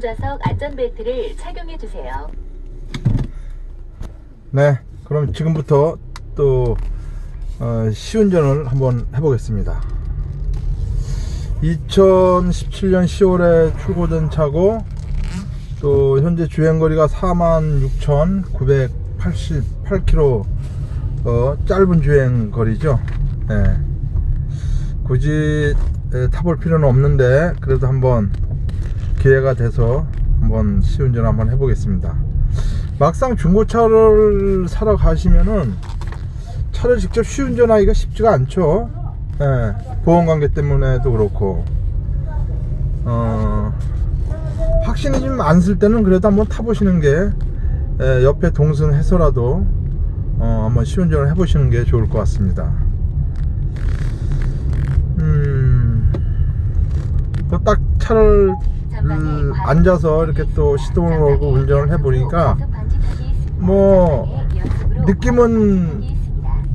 운전석 안전벨트를 착용해 주세요. 네, 그럼 지금부터 또 어, 시운전을 한번 해보겠습니다. 2017년 10월에 출고된 차고 또 현재 주행거리가 46,988km 어, 짧은 주행거리죠. 네. 굳이 에, 타볼 필요는 없는데 그래도 한번 기회가 돼서 한번 시운전 한번 해보겠습니다. 막상 중고차를 사러 가시면은 차를 직접 시운전하기가 쉽지가 않죠. 예, 보험 관계 때문에도 그렇고. 어, 확신이 좀 안 쓸 때는 그래도 한번 타보시는 게 예, 옆에 동승 해서라도 어, 한번 시운전을 해보시는 게 좋을 것 같습니다. 음, 또딱 차를 음, 앉아서 이렇게 또 시동을 걸고 운전을 해보니까 뭐, 느낌은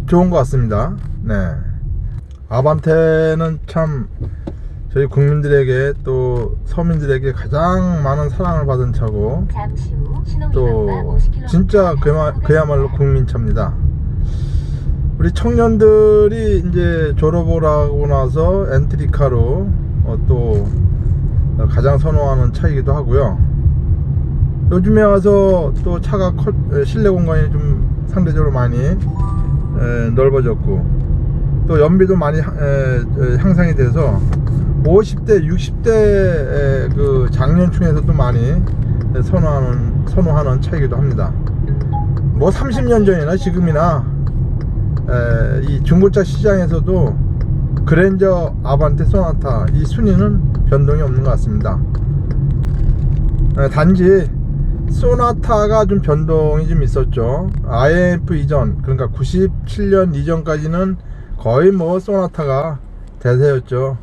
좋은 것 같습니다. 네. 아반떼는 참 저희 국민들에게 또 서민들에게 가장 많은 사랑을 받은 차고 또 위반과 50km 진짜 그야, 그야말로 국민차입니다. 우리 청년들이 이제 졸업을 하고 나서 엔트리카로 어, 또 가장 선호하는 차이기도 하고요. 요즘에 와서 또 차가 커, 에, 실내 공간이 좀 상대적으로 많이 에, 넓어졌고 또 연비도 많이 향- 에, 에, 향상이 돼서 50대, 60대 그 장년층에서도 많이 선호하는 선호하는 차이기도 합니다. 뭐 30년 전이나 지금이나 에, 이 중고차 시장에서도 그랜저, 아반떼, 소나타 이 순위는 변동이 없는 것 같습니다. 에, 단지 소나타가 좀 변동이 좀 있었죠. IMF 이전 그러니까 97년 이전까지는 거의 뭐 소나타가 대세였죠.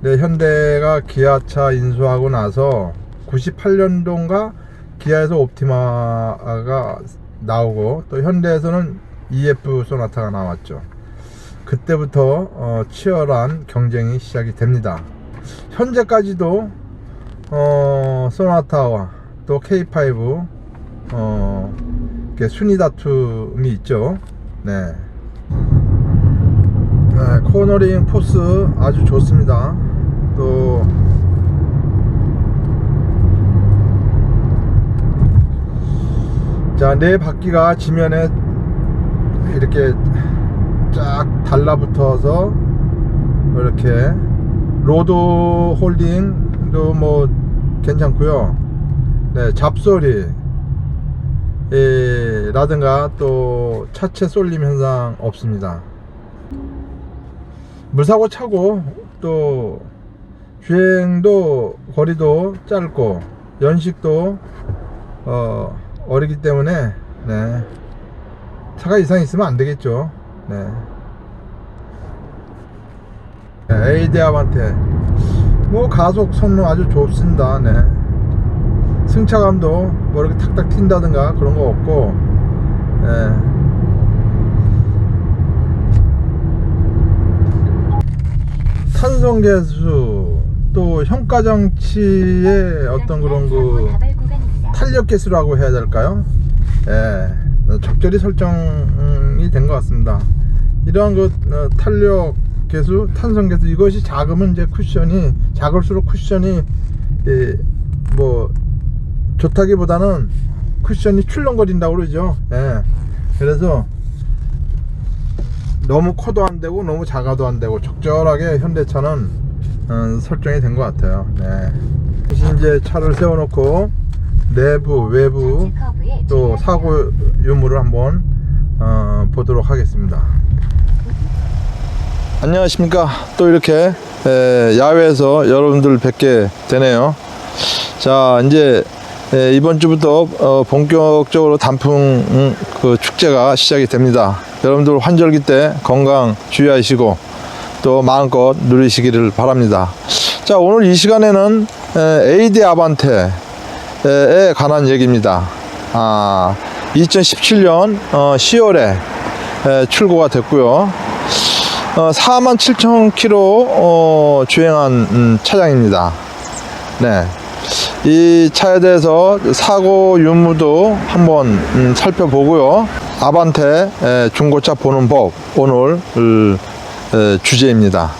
네, 현대가 기아차 인수하고 나서 98년도인가 기아에서 옵티마가 나오고 또 현대에서는 EF 소나타가 나왔죠. 그때부터 어, 치열한 경쟁이 시작이 됩니다. 현재까지도 어, 소나타와 또 K5 어, 순위 다툼이 있죠. 네. 네, 코너링 포스 아주 좋습니다. 또 자, 네 바퀴가 지면에 이렇게 쫙 달라붙어서 이렇게 로드 홀딩도 뭐 괜찮고요. 네, 잡소리 예, 라든가 또 차체 쏠림 현상 없습니다. 무사고 차고 또 주행도 거리도 짧고 연식도 어, 어리기 때문에 네. 차가 이상 있으면 안 되겠죠. 네. 네, 에이데아반테 뭐 가속 성능 아주 좋습니다. 네. 승차감도 뭐 이렇게 탁탁 튄다든가 그런 거 없고 네. 탄성 개수 또 현가 장치의 어떤 그런 그 다발 구간입니다. 탄력 개수라고 해야 될까요? 예, 적절히 설정이 된 것 같습니다. 이러한 그 어, 탄력 개수, 탄성 개수 이것이 작으면 이제 쿠션이 작을수록 쿠션이 예, 뭐 좋다기보다는 쿠션이 출렁거린다고 그러죠. 예, 그래서 너무 커도 안 되고 너무 작아도 안 되고 적절하게 현대차는 어, 설정이 된 것 같아요. 네. 이제 차를 세워놓고 내부, 외부 또. 사고 유무를 한번 어, 보도록 하겠습니다. 안녕하십니까. 또 이렇게 에, 야외에서 여러분들 뵙게 되네요. 자, 이제 에, 이번 주부터 어, 본격적으로 단풍 음, 그 축제가 시작이 됩니다. 여러분들 환절기 때 건강 주의하시고 또 마음껏 누리시기를 바랍니다. 자, 오늘 이 시간에는 에, AD 아반테에 관한 얘기입니다. 아, 2017년 10월에 출고가 됐고요. 어, 4만 7천 킬로 어, 주행한 음, 차량입니다. 네. 이 차에 대해서 사고 유무도 한번 음, 살펴보고요. 아반떼 에, 중고차 보는 법 오늘 에, 주제입니다.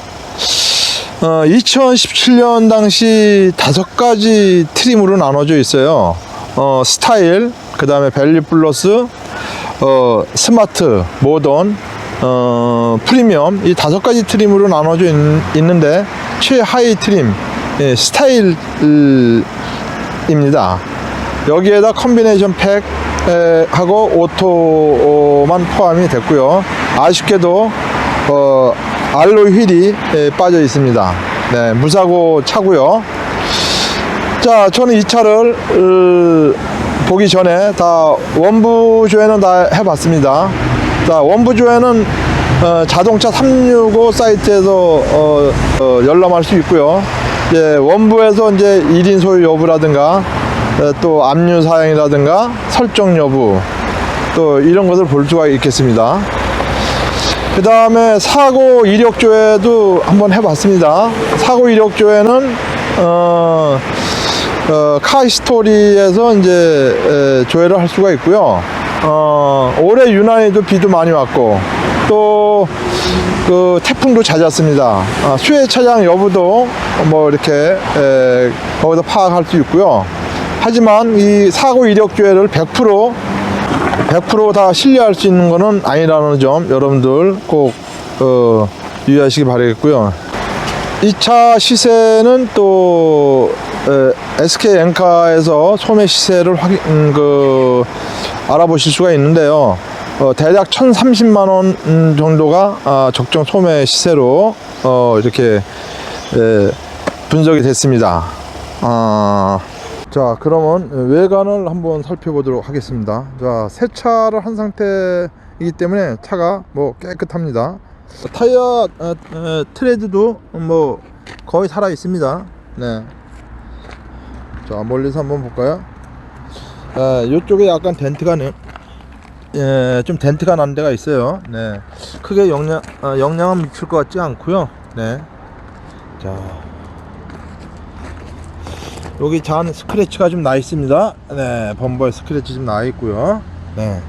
어, 2017년 당시 다섯 가지 트림으로 나눠져 있어요. 어, 스타일, 그 다음에 밸류 플러스, 어, 스마트, 모던, 어, 프리미엄 이 다섯 가지 트림으로 나눠져 있, 는데 최하위 트림 예, 스타일입니다. 여기에다 컨비네이션 팩 에, 하고 오토만 포함이 됐고요. 아쉽게도 어, 알로이 휠이 에, 빠져 있습니다. 네, 무사고 차고요. 자, 저는 이 차를 어, 보기 전에 다 원부 조회는 다 해봤습니다. 자, 원부 조회는 어, 자동차 365 사이트에서 어, 어, 열람할 수 있고요. 이제 원부에서 이제 1인 소유 여부라든가 어, 또 압류 사양이라든가 설정 여부 또 이런 것을 볼 수가 있겠습니다. 그 다음에 사고 이력 조회도 한번 해봤습니다. 사고 이력 조회는 어, 어, 카이스토리에서 이제 에, 조회를 할 수가 있고요. 어, 올해 유난히도 비도 많이 왔고 또 그 태풍도 잦았습니다. 아, 수해 차량 여부도 뭐 이렇게 에, 거기서 파악할 수 있고요. 하지만 이 사고 이력 조회를 100% 100%다 신뢰할 수 있는 것은 아니라는 점 여러분들 꼭 어, 유의하시기 바라겠고요. 이 차 시세는 또 에, SK 엔카에서 소매 시세를 확인 음, 그 알아보실 수가 있는데요. 어, 대략 1,030만 원 음, 정도가 아, 적정 소매 시세로 어, 이렇게 에, 분석이 됐습니다. 아, 자, 그러면 외관을 한번 살펴보도록 하겠습니다. 자, 새 차를 한 상태이기 때문에 차가 뭐 깨끗합니다. 타이어 어, 어, 트레드도 뭐 거의 살아 있습니다. 네. 자, 멀리서 한번 볼까요? 아, 이쪽에 약간 덴트가 네, 예, 좀 덴트가 난 데가 있어요. 네. 크게 영향 어, 영향은 미칠 것 같지 않고요. 네. 자, 여기 잔 스크래치가 좀 나 있습니다. 네, 범버에 스크래치 좀 나 있고요. 네.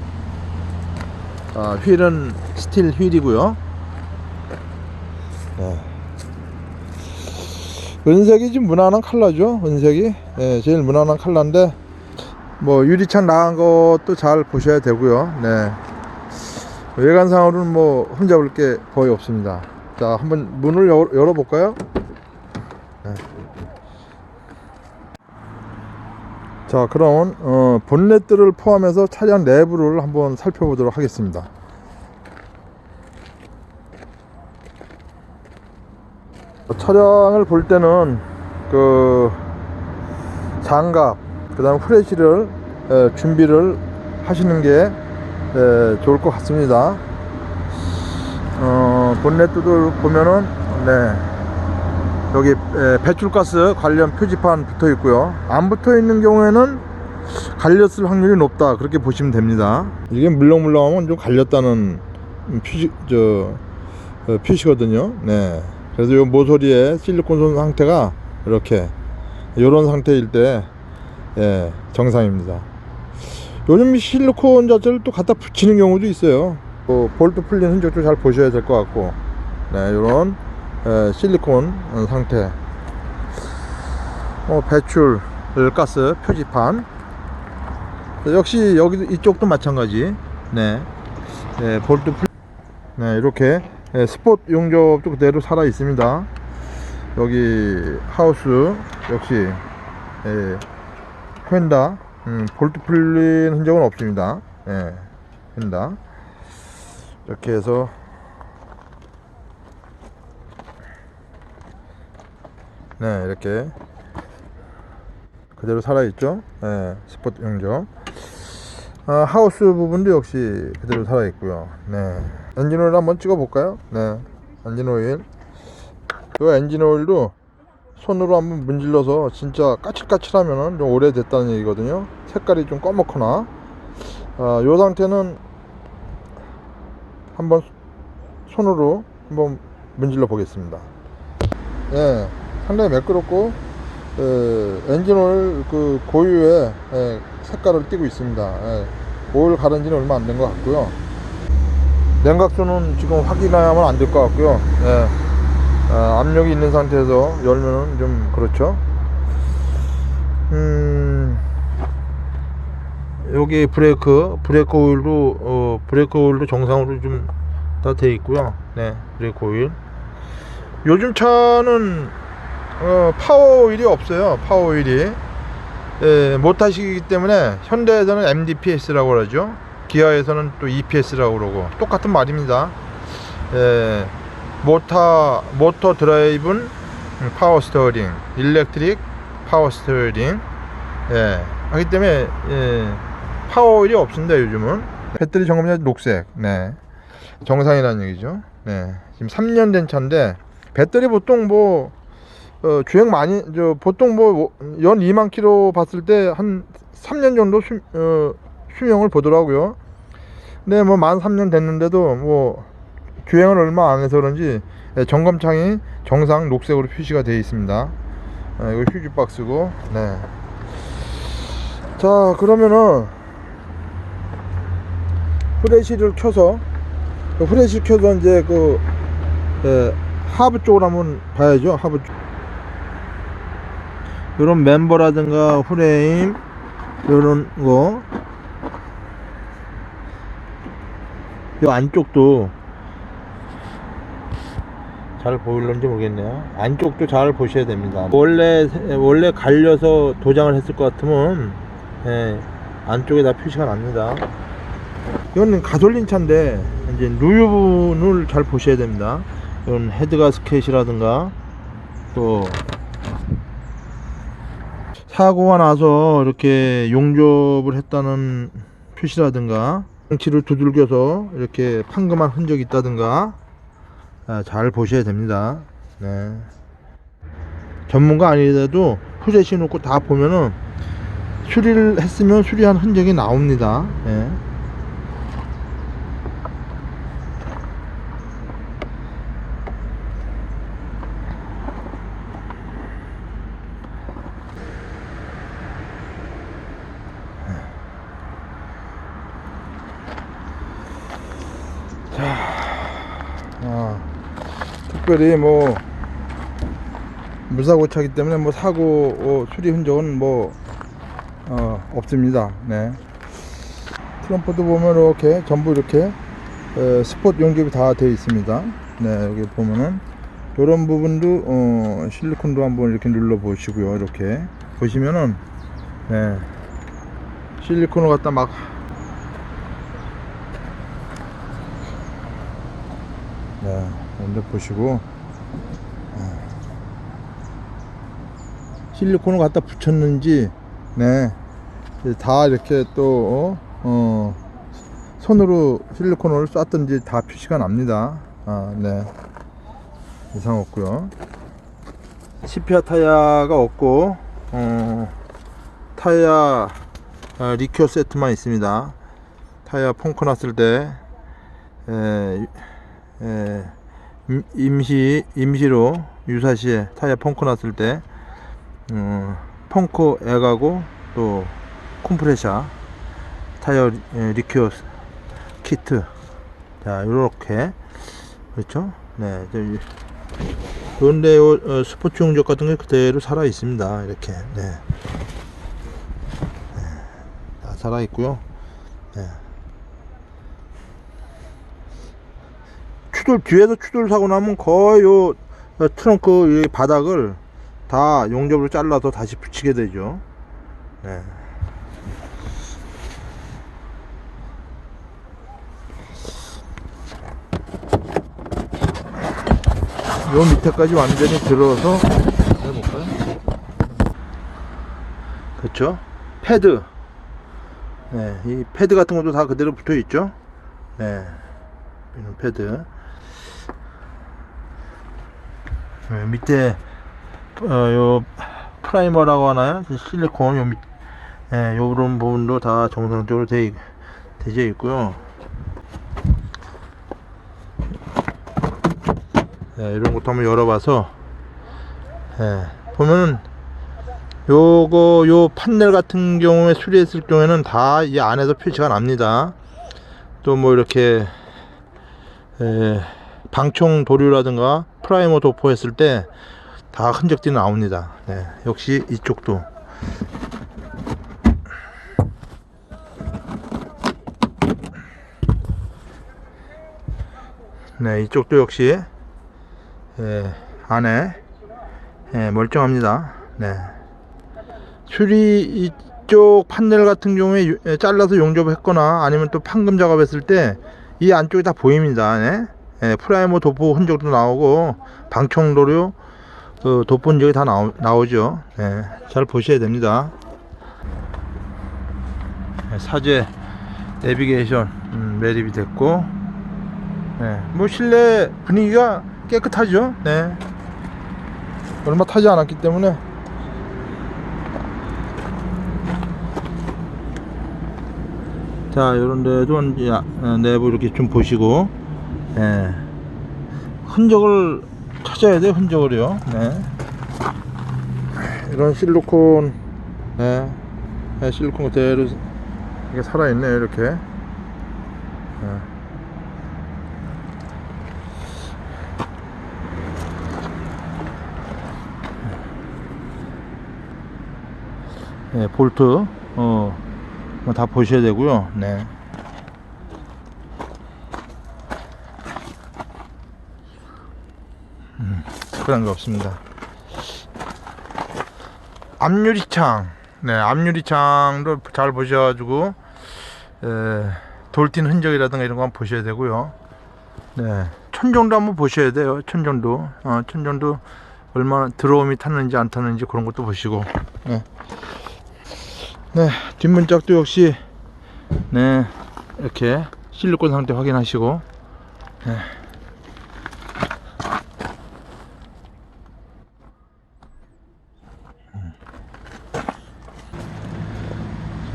자, 휠은 스틸 휠이고요. 네. 은색이 좀 무난한 컬러죠. 은색이. 네, 제일 무난한 컬러인데 뭐 유리창 나간 것도 잘 보셔야 되고요. 네. 외관상으로는 뭐 흠잡을 게 거의 없습니다. 자, 한번 문을 열, 열어볼까요? 네. 자, 그럼 어, 본네트를 포함해서 차량 내부를 한번 살펴보도록 하겠습니다. 차량을 볼 때는 그 장갑, 그 다음 후레쉬를 에, 준비를 하시는 게 에, 좋을 것 같습니다. 어, 본네트도 보면은 네 여기 에, 배출가스 관련 표지판 붙어 있고요. 안 붙어 있는 경우에는 갈렸을 확률이 높다 그렇게 보시면 됩니다. 이게 물렁물렁하면 좀 갈렸다는 표시 저 어, 표시거든요. 네. 그래서 이 모서리에 실리콘 상태가 이렇게 이런 상태일 때 예, 정상입니다. 요즘 실리콘 자체를 또 갖다 붙이는 경우도 있어요. 또 볼트 풀린 흔적도 잘 보셔야 될 것 같고, 네, 이런 에, 실리콘 상태. 어, 배출 가스 표지판. 역시 여기 이쪽도 마찬가지. 네, 네 볼트 풀. 네, 이렇게 예, 스포트 용접도 그대로 살아 있습니다. 여기 하우스 역시 예, 휀다 음, 볼트 풀린 흔적은 없습니다. 예, 휀다 이렇게 해서 네 이렇게 그대로 살아 있죠. 예, 스포트 용접. 아, 하우스 부분도 역시 그대로 살아 있고요. 네. 엔진 오일 한번 찍어 볼까요? 네. 엔진 오일. 이 엔진 오일도 손으로 한번 문질러서 진짜 까칠까칠하면은 좀 오래됐다는 얘기거든요. 색깔이 좀 검었거나. 아, 요 상태는 한번 손으로 한번 문질러 보겠습니다. 네. 상당히 매끄럽고 에, 엔진오일 그 고유의 에, 색깔을 띠고 있습니다. 예. 오일 가른 지는 얼마 안 된 것 같고요. 냉각수는 지금 확인해야만 안될 것 같고요. 예. 아, 압력이 있는 상태에서 열면은 좀 그렇죠. 음, 여기 브레이크, 브레이크 오일도, 어, 브레이크 오일도 정상으로 좀 다 돼 있고요. 네, 브레이크 오일. 요즘 차는, 어, 파워 오일이 없어요. 파워 오일이. 예, 모타식이기 때문에 현대에서는 MDPS라고 그러죠. 기아에서는 또 EPS라고 그러고 똑같은 말입니다. 예, 모터 모터 드라이브는 파워 스티어링, 일렉트릭 파워 스티어링. 예, 하기 때문에 예, 파워 오일이 없습니다. 요즘은 배터리 점검자 녹색. 네, 정상이라는 얘기죠. 네, 지금 3년 된 차인데 배터리 보통 뭐 어, 주행 많이 저 보통 뭐 연 2만 킬로 봤을 때 한 3년 정도 수, 어, 수명을 보더라고요. 근데 뭐 만 3년 됐는데도 뭐 주행을 얼마 안 해서 그런지 예, 점검창이 정상 녹색으로 표시가 되어 있습니다. 아, 이거 휴지 박스고. 네. 자, 그러면은 후레쉬를 켜서 그 후레쉬 켜서 이제 그 예, 하부 쪽으로 한번 봐야죠. 하부 쪽. 이런 멤버라든가 프레임 이런 거. 이 안쪽도 잘 보일런지 모르겠네요. 안쪽도 잘 보셔야 됩니다. 원래 원래 갈려서 도장을 했을 것 같으면 예, 안쪽에 다 표시가 납니다. 이거는 가솔린 차인데 이제 누유 부분을 잘 보셔야 됩니다. 이런 헤드가스켓이라든가 또 사고가 나서 이렇게 용접을 했다는 표시라든가 장치를 두들겨서 이렇게 판금한 흔적이 있다든가 아, 잘 보셔야 됩니다. 네. 전문가 아니더라도 후레쉬 놓고 다 보면은 수리를 했으면 수리한 흔적이 나옵니다. 예. 특별히 뭐 무사고 차기 때문에 뭐 사고 어, 수리 흔적은 뭐 어, 없습니다. 네. 트럼프도 보면 이렇게 전부 이렇게 에, 스포트 용접이 다 되어 있습니다. 네, 여기 보면은 이런 부분도 어, 실리콘도 한번 이렇게 눌러 보시고요. 이렇게 보시면은 네, 실리콘을 갖다 막 네, 먼저 보시고 어, 실리콘을 갖다 붙였는지 네, 이제 다 이렇게 또 어, 어, 손으로 실리콘을 쐈든지 다 표시가 납니다. 아, 네, 이상 없고요. 시피아 타이어가 없고 어, 타이어 어, 리큐어 세트만 있습니다. 타이어 펑크 났을 때 에, 에, 임- 임시 임시로 유사시에 타이어 펑크 났을 때 어, 펑크 액하고 또 콤프레셔 타이어 리- 에, 리큐어 키트. 자 요렇게. 그렇죠? 네 그런데 요 어, 스포츠 용접 같은 게 그대로 살아 있습니다. 이렇게. 네, 네. 다 살아 있고요. 네. 추돌 뒤에서 추돌 사고 나면 거의 요 어, 트렁크 이 바닥을 다 용접으로 잘라서 다시 붙이게 되죠. 네. 요 밑에까지 완전히 들어서 해볼까요? 그렇죠? 패드. 네, 이 패드 같은 것도 다 그대로 붙어 있죠. 네, 이런 패드. 네, 밑에 어, 요 프라이머라고 하나요? 실리콘 요 밑, 예, 요런 부분도 다 정상적으로 되, 되어 있고요. 예, 이런 것도 한번 열어봐서 예, 보면은 요거 요 판넬 같은 경우에 수리했을 경우에는 다 이 안에서 표시가 납니다. 또 뭐 이렇게 에, 방총 도료라든가 프라이머 도포 했을 때 다 흔적들이 나옵니다. 네, 역시 이쪽도 네, 이쪽도 역시 예, 안에 예, 멀쩡합니다. 네. 수리 이쪽 판넬 같은 경우에 유- 예, 잘라서 용접했거나 아니면 또 판금 작업했을 때 이 안쪽이 다 보입니다. 네. 예, 프라이머 도포 흔적도 나오고 방청도료 그 도포 흔적이 다 나오, 나오죠. 예, 잘 보셔야 됩니다. 예, 사제 내비게이션 음, 매립이 됐고 네, 뭐 실내 분위기가 깨끗하죠. 네. 얼마 타지 않았기 때문에 자, 이런 데도 이제 어, 내부 이렇게 좀 보시고 예. 흔적을 찾아야 돼요, 흔적을요. 네. 이런 실리콘 네. 네, 실리콘 그대로 이게 살아있네요, 이렇게. 네. 네, 볼트 어, 뭐다 보셔야 되고요. 네. 음, 특별한 게 없습니다. 앞유리창, 네, 앞유리창도 잘 보셔가지고 에, 돌띤 흔적이라든가 이런 거 한번 보셔야 되고요. 네, 천정도 한번 보셔야 돼요. 천정도, 어, 천정도 얼마나 들어옴이 탔는지 안 탔는지 그런 것도 보시고. 네. 네, 뒷문짝도 역시 네 이렇게 실리콘 상태 확인하시고 네.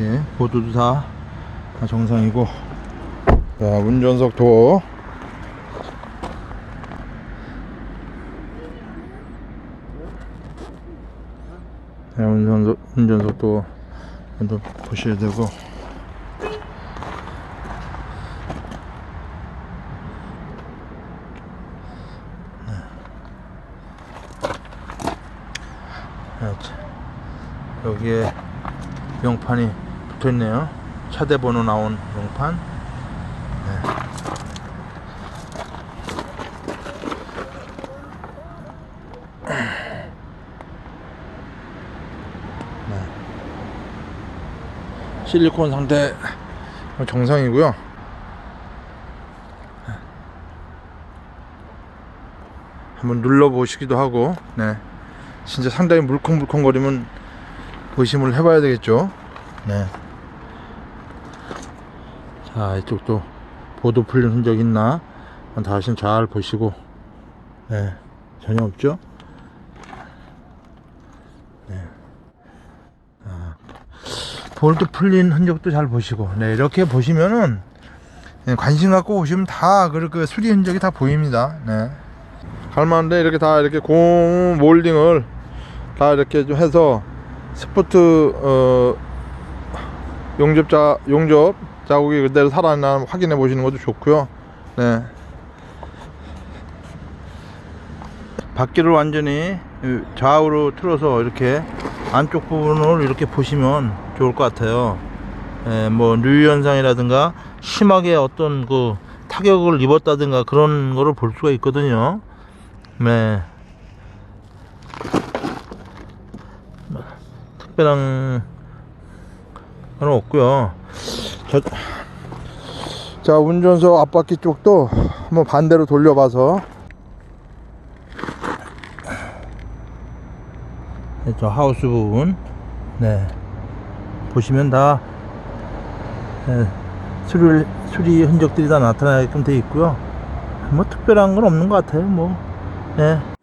예, 보드도 다 정상이고. 자, 운전석 도어. 네, 운전석, 운전석 도어 도 보셔야 되고. 네. 자, 여기에 명판이 붙어 있네요 차대 번호 나온 명판 네. 실리콘 상태 정상이고요. 한번 눌러 보시기도 하고, 네, 진짜 상당히 물컹물컹거리면 의심을 해봐야 되겠죠. 네. 자, 이쪽도 보도 풀린 흔적 있나? 다시 잘 보시고, 네, 전혀 없죠. 볼트 풀린 흔적도 잘 보시고. 네 이렇게 보시면은 예, 관심 갖고 보시면 다 그렇게 수리 흔적이 다 보입니다. 네. 갈만한데 이렇게 다 이렇게 공 몰딩을 다 이렇게 좀 해서 스포트 어 용접자 용접 자국이 그대로 살아있나 확인해 보시는 것도 좋고요 네 바퀴를 완전히 좌우로 틀어서 이렇게 안쪽 부분을 이렇게 보시면 좋을 것 같아요. 예, 뭐 누유 현상이라든가 심하게 어떤 그 타격을 입었다든가 그런 거를 볼 수가 있거든요. 네. 특별한 건 없고요. 저, 자 운전석 앞바퀴 쪽도 한번 반대로 돌려봐서. 네, 저 하우스 부분. 네. 보시면 다 네, 수리 수리 흔적들이 다 나타나게끔 되어 있고요. 뭐 특별한 건 없는 것 같아요 뭐. 네.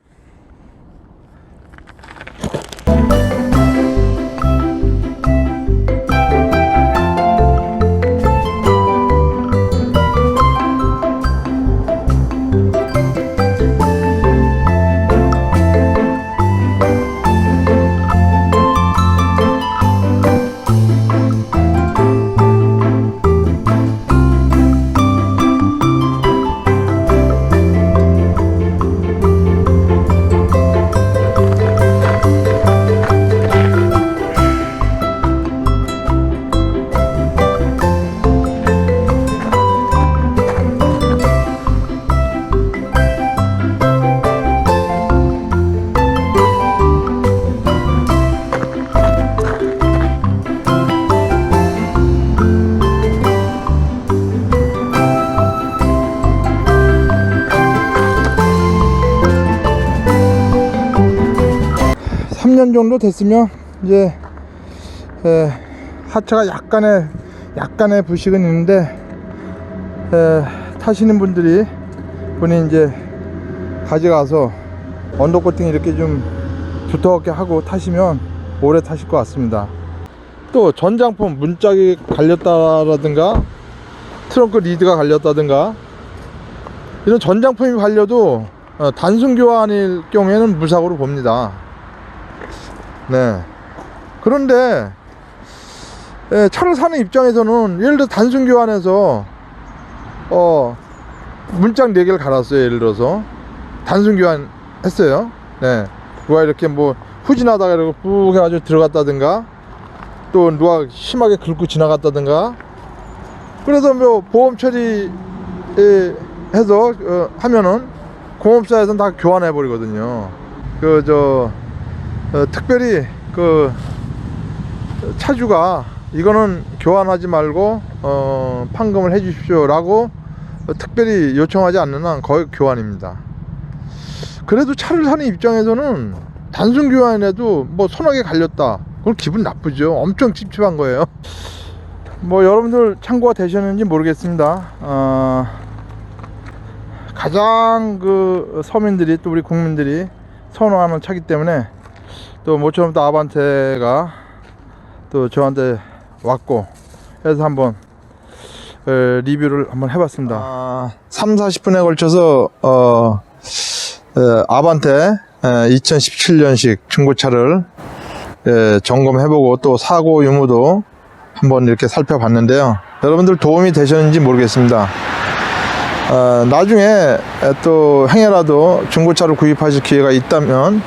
정도 됐으면 이제 에, 하체가 약간의 약간의 부식은 있는데 에, 타시는 분들이 본인 이제 가져가서 언더 코팅 이렇게 좀 두텁게 하고 타시면 오래 타실 것 같습니다. 또 전장품 문짝이 갈렸다라든가 트렁크 리드가 갈렸다든가 이런 전장품이 갈려도 어, 단순 교환일 경우에는 무사고로 봅니다. 네. 그런데 예, 차를 사는 입장에서는 예를 들어 단순 교환해서 어 문짝 4개를 갈았어요 예를 들어서. 단순 교환 했어요. 네. 누가 이렇게 뭐 후진하다가 이러고 푹 해가지고 들어갔다든가 또 누가 심하게 긁고 지나갔다든가. 그래서 뭐 보험 처리 에, 해서 어, 하면은 공업사에서는 다 교환해 버리거든요. 그 저 특별히 그 차주가 이거는 교환하지 말고 어, 판금을 해 주십시오 라고 특별히 요청하지 않는 한 거의 교환입니다. 그래도 차를 사는 입장에서는 단순 교환에도 뭐개 갈렸다. 그럼 기분 나쁘죠. 엄청 찝찝한 거예요. 뭐 여러분들 참고가 되셨는지 모르겠습니다. 어, 가장 그 서민들이 또 우리 국민들이 선호하는 차기 때문에 또 모처럼 또 아반떼가 또 저한테 왔고 해서 한번 에, 리뷰를 한번 해봤습니다. 아, 3, 40분에 걸쳐서 어, 에, 아반떼 2017년식 중고차를 에, 점검해보고 또 사고 유무도 한번 이렇게 살펴봤는데요. 여러분들 도움이 되셨는지 모르겠습니다. 어, 나중에 또 행여라도 중고차를 구입하실 기회가 있다면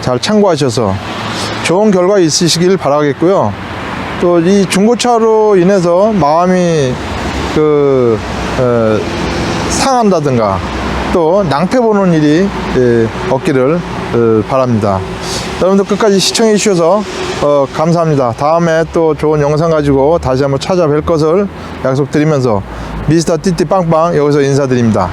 잘 참고하셔서 좋은 결과 있으시길 바라겠고요. 또 이 중고차로 인해서 마음이 그 어, 상한다든가 또 낭패 보는 일이 예, 없기를 어, 바랍니다. 여러분들 끝까지 시청해 주셔서 어, 감사합니다. 다음에 또 좋은 영상 가지고 다시 한번 찾아뵐 것을 약속드리면서 미스터 띠띠 빵빵 여기서 인사드립니다.